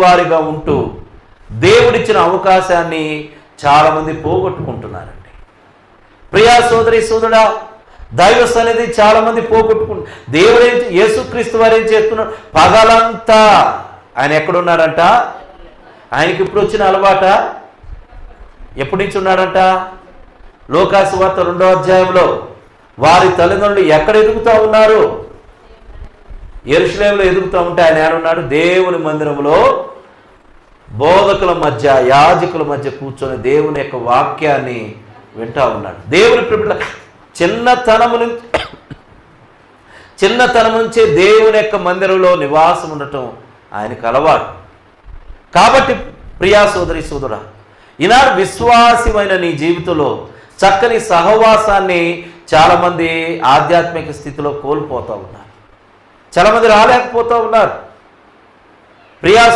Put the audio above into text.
వారిగా ఉంటూ దేవుడిచ్చిన అవకాశాన్ని చాలామంది పోగొట్టుకుంటున్నారండి. ప్రియా సోదరి సోదరా దైవ సన్నిధి చాలామంది పోగొట్టుకుంటు దేవుడు ఏం యేసుక్రీస్తు వారు ఏం చేస్తున్నారు పగలంతా ఆయన ఎక్కడున్నాడంట? ఆయనకి ఇప్పుడు వచ్చిన అలవాట? ఎప్పటి నుంచి ఉన్నాడంట? లోకాసు వార్త రెండో అధ్యాయంలో వారి తల్లిదండ్రులు ఎక్కడ ఎదుగుతూ ఉన్నారు? ఎరుషులేంలో ఎదుగుతూ ఉంటే ఆయన ఏమన్నాడు దేవుని మందిరంలో బోధకుల మధ్య యాజకుల మధ్య కూర్చొని దేవుని యొక్క వాక్యాన్ని వింటా ఉన్నాడు. దేవుని ప్రిపుల చిన్నతనము నుంచి చిన్నతనం నుంచే దేవుని యొక్క మందిరంలో నివాసం ఉండటం ఆయనకు అలవాటు. కాబట్టి ప్రియా సోదరి సోదర ఈనాడు విశ్వాసమైన నీ జీవితంలో చక్కని సహవాసాన్ని చాలామంది ఆధ్యాత్మిక స్థితిలో కోల్పోతూ ఉన్నారు. చాలామంది రాలేకపోతూ ఉన్నారు. ప్రియా